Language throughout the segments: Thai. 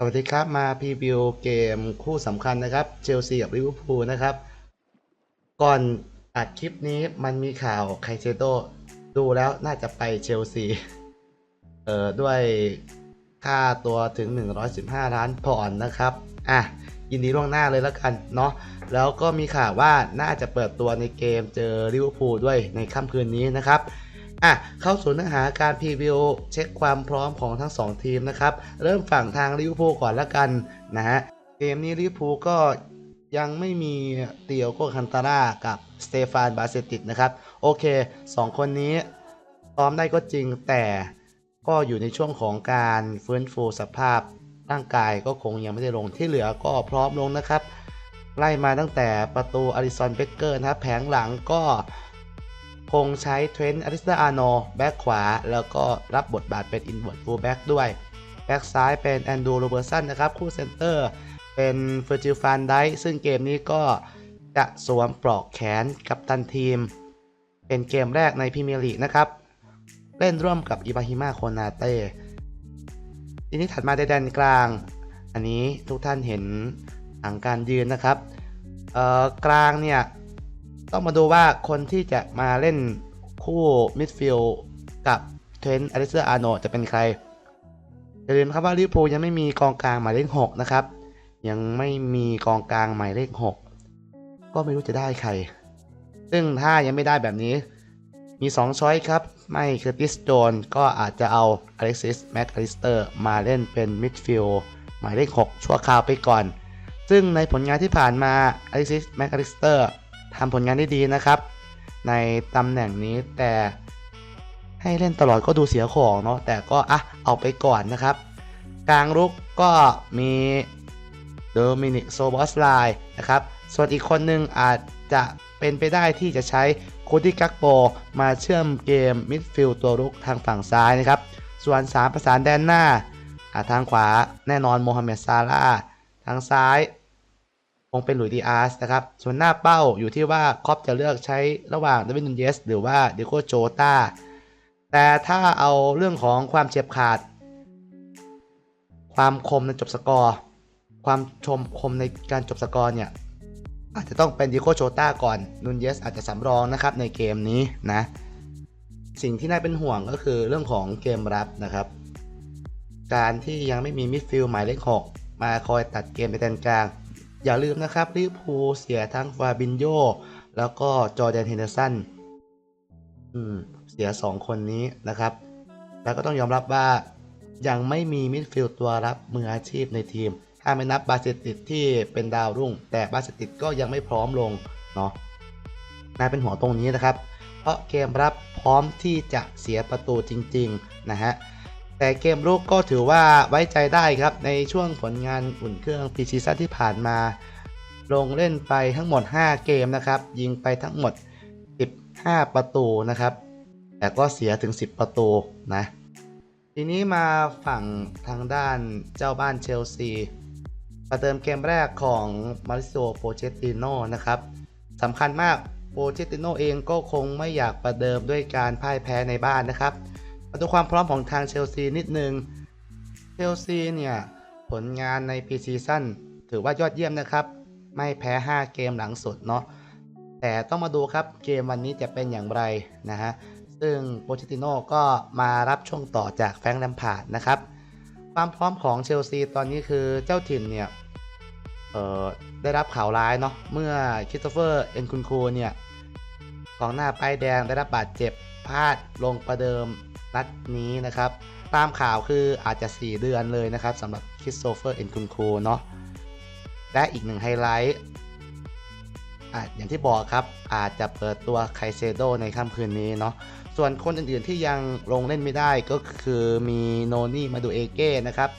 สวัสดีครับ มาพรีวิวเกมคู่สำคัญนะครับ เชลซีกับลิเวอร์พูลนะครับ ก่อนอัดคลิปนี้มันมีข่าวไคเซโดดูแล้วน่าจะไปเชลซี เอ่อ ด้วยค่าตัวถึง 115 ล้านปอนด์นะครับ อะ ยินดีล่วงหน้าเลยแล้วกันเนาะแล้วก็มีข่าวว่าน่าจะเปิดตัวในเกมเจอลิเวอร์พูลด้วยในค่ำคืนนี้นะครับ อะเข้าสู่เนื้อหาการพรีวิวเช็คความพร้อมของทั้ง 2 ทีมนะครับ เริ่มฝั่งทางลิเวอร์พูลก่อนละกันนะฮะเกมนี้ลิเวอร์พูลก็ยังไม่มีเตียวโกคันตาร่ากับสเตฟานบาเซติดนะครับ โอเค 2 คนนี้ซ้อมได้ก็จริงแต่ก็อยู่ในช่วงของการฟื้นฟูสภาพร่างกายก็คงยังไม่ได้ลงที่เหลือก็พร้อมลงนะครับ ไล่มาตั้งแต่ประตูอาริซอนเบเกอร์นะครับแผงหลังก็ คงใช้เทรนต์อริสตาอาโนแบ็กขวา แล้วก็รับบทบาทเป็นอินเวอร์ตฟูลแบ็กด้วยแบ็กซ้ายเป็นแอนดูโรเบอร์สันนะครับ คู่เซนเตอร์เป็นเฟอร์จิลฟานไดซึ่งเกมนี้ก็จะสวมปลอกแขนกับตันทีม เป็นเกมแรกในพรีเมียร์ลีกนะครับ เล่นร่วมกับอิบราฮิมาโคนาเต้ทีนี้ถัดมาในแดนกลาง อันนี้ทุกท่านเห็นผังการยืนนะครับเออกลางเนี่ย ต้องมาดูว่าคนที่จะมาเล่นคู่มิดฟิลด์กับเทรนต์อลิเซอร์อาร์โนจะเป็นใครอย่าลืมครับว่าลิเวอร์พูลยังไม่มีกองกลางหมายเลข6นะครับ ยังไม่มีกองกลางหมายเลข6ก็ไม่รู้จะได้ใคร ซึ่งถ้ายังไม่ได้แบบนี้ มี 2 ช้อยครับ ไม่เคอร์ติสโจนก็อาจจะเอาอเล็กซิสแม็กอลิสเตอร์มาเล่นเป็นมิดฟิลด์หมายเลข 6 ชั่วคราวไปก่อน ซึ่งในผลงานที่ผ่านมาอเล็กซิสแม็กอลิสเตอร์ ทำผลงานได้ดีนะครับ ในตำแหน่งนี้แต่ให้เล่นตลอดก็ดูเสียของเนาะแต่ก็อะเอาไปก่อนนะครับ กลางรุกก็มีโดมินิกโซบอสไลน์นะครับ ส่วนอีกคนหนึ่งอาจจะเป็นไปได้ที่จะใช้โคดิกักโปมาเชื่อมเกมมิดฟิลด์ตัวรุกทางฝั่งซ้ายนะครับ ส่วน 3 ประสานแดนหน้า ทางขวาแน่นอนโมฮัมเหม็ดซาลาทางซ้าย งเป็นหลุยดีอาร์สนะครับ ส่วนหน้าเป้าอยู่ที่ว่าคอปจะเลือกใช้ระหว่างดวินนูนเยสหรือว่าเดโกโจตาแต่ถ้าเอาเรื่องของความเฉียบขาด ความคมในจบสกอร์ ความชมคมในการจบสกอร์เนี่ยอาจจะต้องเป็นดิโกโจตาก่อนนูนเยสอาจจะสำรองนะครับในเกมนี้นะ สิ่งที่น่าเป็นห่วงก็คือเรื่องของเกมรับนะครับ การที่ยังไม่มีมิดฟิลด์หมายเลข6มาคอยตัดเกมในแดนกลาง อย่าลืมนะครับลิเวอร์พูลเสียทั้งฟาบินโยแล้วก็จอแดนเฮนเดอร์สันอืมเสีย 2 คนนี้นะครับ แล้วก็ต้องยอมรับว่ายังไม่มีมิดฟิลด์ตัวรับมืออาชีพในทีม ถ้าไม่นับบาเซติดที่เป็นดาวรุ่ง แต่บาเซติดก็ยังไม่พร้อมลงเนาะน่าเป็นหัวตรงนี้นะครับ เพราะเกมรับพร้อมที่จะเสียประตูจริง ๆ นะฮะ แต่เกมรุกก็ถือว่าไว้ใจได้ครับในช่วงผลงานอุ่นเครื่องปีซีซั่นที่ผ่านมา ลงเล่นไปทั้งหมด 5 เกมนะครับ ยิงไปทั้งหมด 15 ประตูนะครับ แต่ก็เสียถึง 10 ประตูนะ ทีนี้มาฝั่งทางด้านเจ้าบ้านเชลซีประเดิมเกมแรกของมาริโซโปเชติโนนะครับสำคัญมากโปเชตติโนเองก็คงไม่อยากประเดิมด้วยการพ่ายแพ้ในบ้านนะครับ มาดูความพร้อมของทางเชลซีนิดนึง เชลซีเนี่ย ผลงานในปีซีซั่นถือว่ายอดเยี่ยมนะครับ ไม่แพ้ 5 เกมหลังสุดเนาะ แต่ต้องมาดูครับเกมวันนี้จะเป็นอย่างไรนะฮะ ซึ่งโปเชติโน่ก็มารับช่วงต่อจากแฟรงค์แลมพาร์ดนะครับ ความพร้อมของเชลซีตอนนี้คือเจ้าถิ่นเนี่ยได้รับข่าวร้ายเนาะเมื่อคิสโตเฟอร์เอ็นคุนคูเนี่ยกองหน้าป้ายแดงได้รับบาดเจ็บพลาดลงประเดิม นัดนี้นะครับ ตามข่าวคืออาจจะ 4 เดือนเลยนะครับสำหรับคริสโตเฟอร์เอ็นคุนโคเนาะและอีกหนึ่งไฮไลท์อะอย่างที่บอกครับอาจจะเปิดตัวไคเซโดในค่ำคืนนี้เนาะส่วนคนอื่นๆที่ยังลงเล่นไม่ได้ก็คือมีโนนี่มาดูเอเก้นะครับ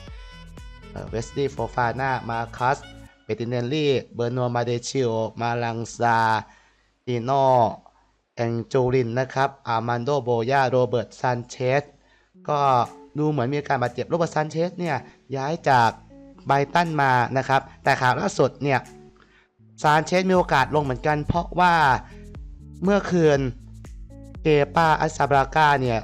เวสตี้โฟฟาน่ามาคัสเบติเนลลี่เบอร์นัวมาเดชิโอมาลังซาติโน งจูรินนะครับอามันโดโบยาโรเบิร์ตซันเชสก็ดูเหมือนมีการบาดเจ็บโรเบิร์ตซันเชสเนี่ยย้ายจากไบตันมานะครับ แต่ข่าวล่าสุดเนี่ยซานเชสมีโอกาสลงเหมือนกัน เพราะว่าเมื่อคืนเกปาอัสซาบราก้าเนี่ย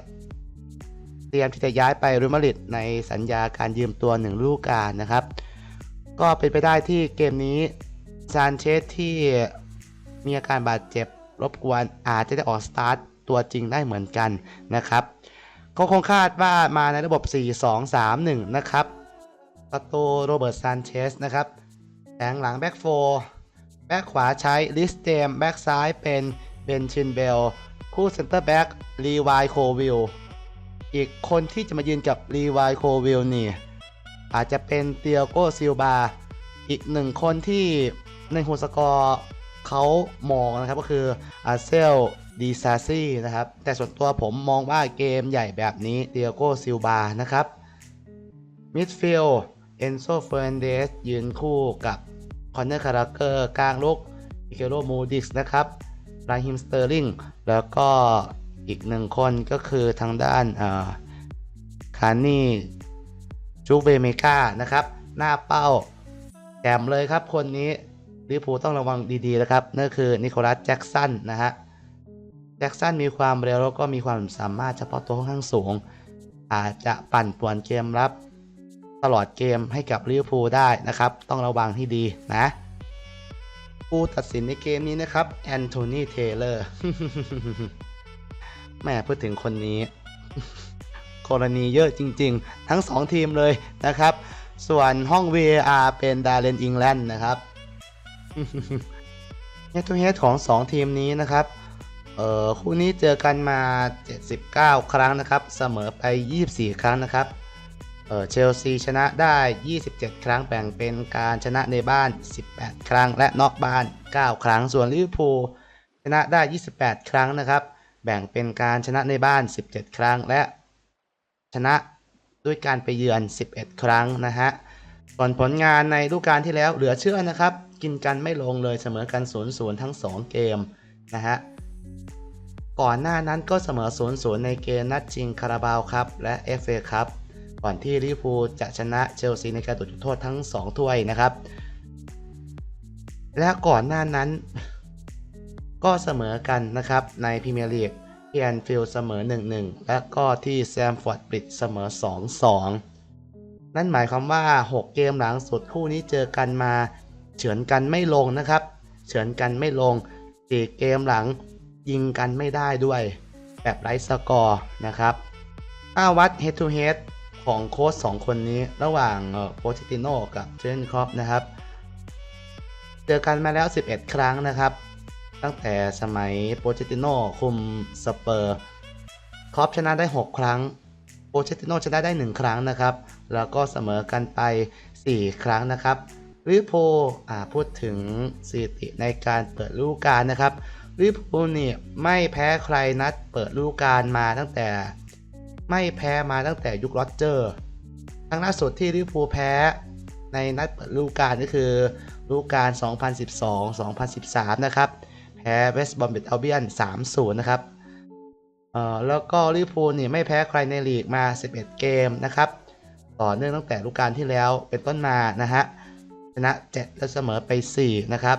เสีรียมที่จะย้ายไปรอัลมาดริดในสัญญาการยืมตัวหนึ่งฤดูกาลนะครับ ก็เป็นไปได้ที่เกมนี้ซานเชสที่มีอาการบาดเจ็บ รบกวนอาจจะได้ออกสตาร์ทตัวจริงได้เหมือนกันนะครับก็คงคาดว่ามาในระบบ 4-2-3-1 นะครับประตูโรเบิร์ตซานเชสนะครับแผงหลังแบ็กโฟแบ็กขวาใช้ลิสเตมแบ็กซ้ายเป็นเบนชินเบล คู่เซนเตอร์แบ็กรีวายโควิลอีกคนที่จะมายืนกับรีวายโควิลนี่ อาจจะเป็นเตียโกซิลบา อีกหนึ่งคนที่ในโฮสกอร์ เขามองนะครับก็คืออาเซลดีซาซีนะครับ แต่ส่วนตัวผมมองว่าเกมใหญ่แบบนี้เตียโกซิลบานะครับมิดฟิลเอนโซเฟรนเดสยืนคู่กับคอนเนอร์คาราเกอร์กลางลุกอิเกโรมูดิสนะครับราฮิมสเตอร์ลิงแล้วก็อีกหนึ่งคนก็คือทางด้านคานี่จูเวเมกานะครับ หน้าเป้าแจมเลยครับคนนี้ ลิเวอร์พูลต้องระวังดีๆนะครับนั่นคือนิโคลัสแจ็กสันนะฮะแจ็กสันมีความเร็วแล้วก็มีความสามารถเฉพาะตัวค่อนข้างสูง อาจจะปั่นป่วนเกมรับ ตลอดเกมให้กับลิเวอร์พูลได้นะครับ ต้องระวังที่ดีนะผู้ตัดสินในเกมนี้นะครับแอนโทนีเทเลอร์แม่พูดถึงคนนี้ กรณีเยอะจริง ๆ ทั้ง 2 ทีมเลยนะครับ ส่วนห้อง VAR เป็นดาเลนอิงแลนด์นะครับ เฮดทูเฮดของ 2 ทีมนี้นะครับ เอ่อคู่นี้เจอกันมา 79 ครั้งนะครับ เสมอไป 24 ครั้งนะครับ เอ่อเชลซีชนะได้ 27 ครั้งแบ่งเป็นการชนะในบ้าน 18 ครั้ง และนอกบ้าน 9 ครั้ง ส่วนลิเวอร์พูลชนะได้ 28 ครั้งนะครับ แบ่งเป็นการชนะในบ้าน 17 ครั้งและชนะด้วยการไปเยือน 11 ครั้งนะฮะส่วนผลงานในฤดูกาลที่แล้วเหลือเชื่อนะครับ กินกันไม่ลงเลยเสมอกัน0-0ทั้ง 2 เกมนะฮะก่อนหน้านั้นก็เสมอ0-0ในเกมนัดชิงคาราบาวครับและ FA ครับก่อนที่ลิเวอร์พูจะชนะเชลซีในการตุดโทษทั้ง 2 ถ้วยนะครับ และก่อนหน้านั้น ก็เสมอกันนะครับในพรีเมียร์ลีกที่แอนฟิลด์เสมอ 1-1 และก็ที่แซมฟอร์ดบริดเสมอ 2-2นั่นหมายความว่า 6 เกมหลังสุดคู่นี้เจอกันมา เฉือนกันไม่ลงนะครับ เฉือนกันไม่ลง4เกมหลังยิงกันไม่ได้ด้วย แบบไร้สกอร์นะครับถ้าวัด head to head ของโค้ช2คนนี้ระหว่างโปเชติโนกับเจนครอปนะครับ เจอกันมาแล้ว 11 ครั้งนะครับ ตั้งแต่สมัยโปเชติโนคุมสเปอร์ครอปชนะได้ 6 ครั้งโปเชติโนชนะได้ 1 ครั้งนะครับ แล้วก็เสมอกันไป 4 ครั้งนะครับ ลิเวอร์พูพูดถึงสถิติในการเปิดฤดูกาลนะครับลิพูลนี่ไม่แพ้ใครนัดเปิดฤดูกาลมาตั้งแต่ ไม่แพ้มาตั้งแต่ยุคโรเจอร์ครั้งล่าสุดที่ลิพูลแพ้ในนัดเปิดฤดูกาลก็คือฤดูกาล 2012-2013 นะครับ แพ้เวสต์บอมบิทอัลเบียน 3-0 นะครับ เอ่อ แล้วก็ลิพูลนี่ไม่แพ้ใครในลีกมา 11 เกมนะครับ ต่อเนื่องตั้งแต่ฤดูกาลที่แล้วเป็นต้นมานะฮะ ชนะ 7 และเสมอไป 4 นะครับ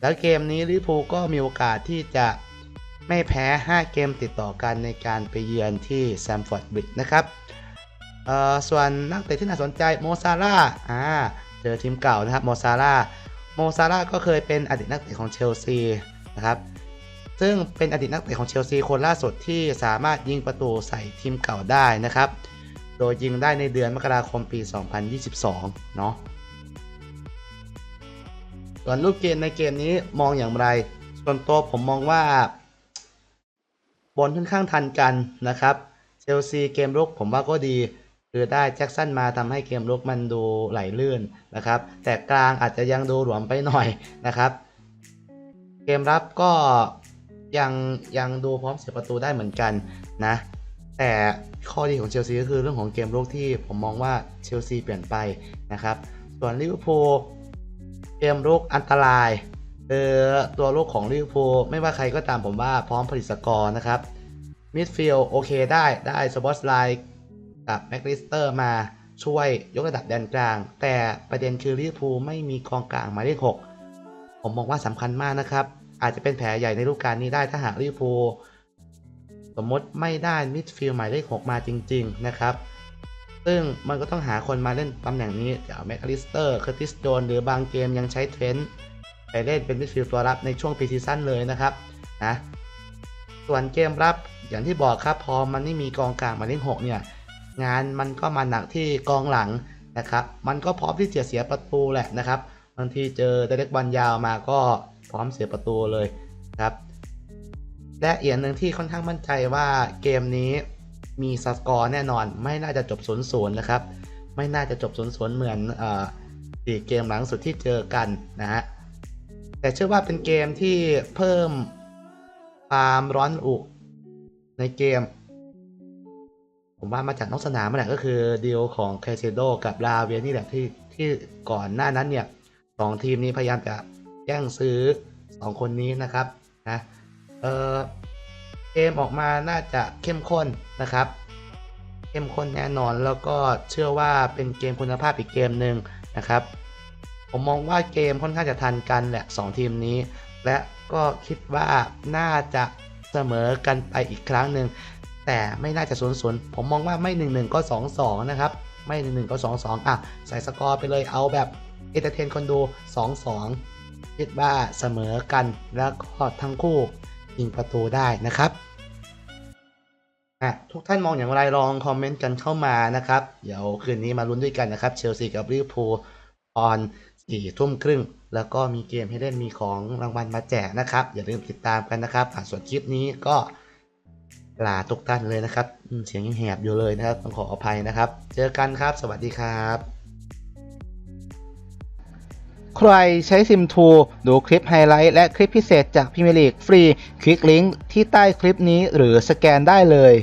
แล้วเกมนี้ลิพูก็มีโอกาสที่จะไม่แพ้ 5 เกมติดต่อกันในการไปเยือนที่แซมฟอร์ดบริดนะครับเอ่อส่วนนักเตะที่น่าสนใจโมซาร่าอ่าเจอทีมเก่านะครับโมซาร่าโมซาร่าก็เคยเป็นอดีตนักเตะของเชลซีนะครับซึ่งเป็นอดีตนักเตะของเชลซีคนล่าสุดที่สามารถยิงประตูใส่ทีมเก่าได้นะครับ โดยยิงได้ในเดือนมกราคมปี 2022 เนาะ ส่วนลูกเกมในเกมนี้มองอย่างไร ส่วนตัวผมมองว่าบอลค่อนข้างทันกันนะครับเชลซีเกมรุกผมว่าก็ดีคือได้แจ็คสันมาทำให้เกมรุกมันดูไหลลื่นนะครับ แต่กลางอาจจะยังดูหลวมไปหน่อยนะครับ เกมรับก็ยังยังดูพร้อมเสียประตูได้เหมือนกันนะ แต่ข้อดีของเชลซีก็คือเรื่องของเกมรุกที่ผมมองว่าเชลซีเปลี่ยนไปนะครับ ส่วนลิเวอร์พูล มรุกอันตรายคือตัวลูกของลิเวอร์พูลไม่ว่าใครก็ตามผมว่าพร้อมผลิตสกอร์นะครับมิดฟิลด์โอเคได้ได้สปอตไลน์กับแม็กลิสเตอร์มาช่วยยกระดับแดนกลาง แต่ประเด็นคือลิเวอร์พูลไม่มีกองกลางหมายเลขหกผมมองว่าสำคัญมากนะครับ อาจจะเป็นแผลใหญ่ในฤดูกาลนี้ได้ถ้าหากลิเวอร์พูลสมมติไม่ได้มิดฟิลด์หมายเลข6มาจริง ๆ นะครับ ซึ่งมันก็ต้องหาคนมาเล่นตำแหน่งนี้จะเอาแมคคาลิสเตอร์เคอร์ติสโดนหรือบางเกมยังใช้เทรนต์ไปเล่นเป็นมิดฟิลด์ตัวรับในช่วงปีซีซั่นเลยนะครับนะส่วนเกมรับอย่างที่บอกครับพอมันไม่มีกองกลางมาเลข6เนี่ยงานมันก็มาหนักที่กองหลังนะครับมันก็พร้อมที่จะเสียประตูแหละนะครับบางทีเจอเดเล็กบอลยาวมาก็พร้อมเสียประตูเลยครับและอีกอย่างหนึ่งที่ค่อนข้างมั่นใจว่าเกมนี้ มีสกอร์แน่นอน ไม่น่าจะจบ0ูนย์นะครับ ไม่น่าจะจบ0ูนย์เหมือนเอ่อสี่เกมหลังสุดที่เจอกันนะฮะ แต่เชื่อว่าเป็นเกมที่เพิ่มความร้อนอุในเกม ผมว่ามาจากนอกสนามนั่นแหละก็คือดีลของเคเซโดกับลาเวียนี่แหละที่ที่ก่อนหน้านั้นเนี่ยสองทีมนี้พยายามจะแย่งซื้อสองคนนี้นะครับนะเออ เกมออกมาน่าจะเข้มข้นนะครับ เข้มข้นแน่นอนแล้วก็เชื่อว่าเป็นเกมคุณภาพอีกเกมหนึ่งนะครับ ผมมองว่าเกมค่อนข้างจะทันกันแหละสองทีมนี้ และก็คิดว่าน่าจะเสมอกันไปอีกครั้งหนึ่งแต่ไม่น่าจะศูนย์ศูนย์ผมมองว่าไม่1 1ก็2 2นะครับ ไม่1 1ก็2 2อะใส่สกอร์ไปเลยเอาแบบเอเตเทนคนดู2 2คิดว่าเสมอกันแล้วก็ทั้งคู่ ยิงประตูได้นะครับทุกท่านมองอย่างไรลองคอมเมนต์กันเข้ามานะครับ เดี๋ยวคืนนี้มาลุ้นด้วยกันนะครับ เชลซีกับลิเวอร์พูลออนสี่ทุ่มครึ่ง แล้วก็มีเกมให้เล่นมีของรางวัลมาแจกนะครับ อย่าลืมติดตามกันนะครับส่วนคลิปนี้ก็ลาทุกท่านเลยนะครับ เสียงยังแหบอยู่เลยนะครับ ต้องขออภัยนะครับ เจอกันครับ สวัสดีครับ ใครใช้ซิมทูดูคลิปไฮไลท์และคลิปพิเศษจากพิมลีกฟรี คลิกลิงก์ที่ใต้คลิปนี้หรือสแกนได้เลย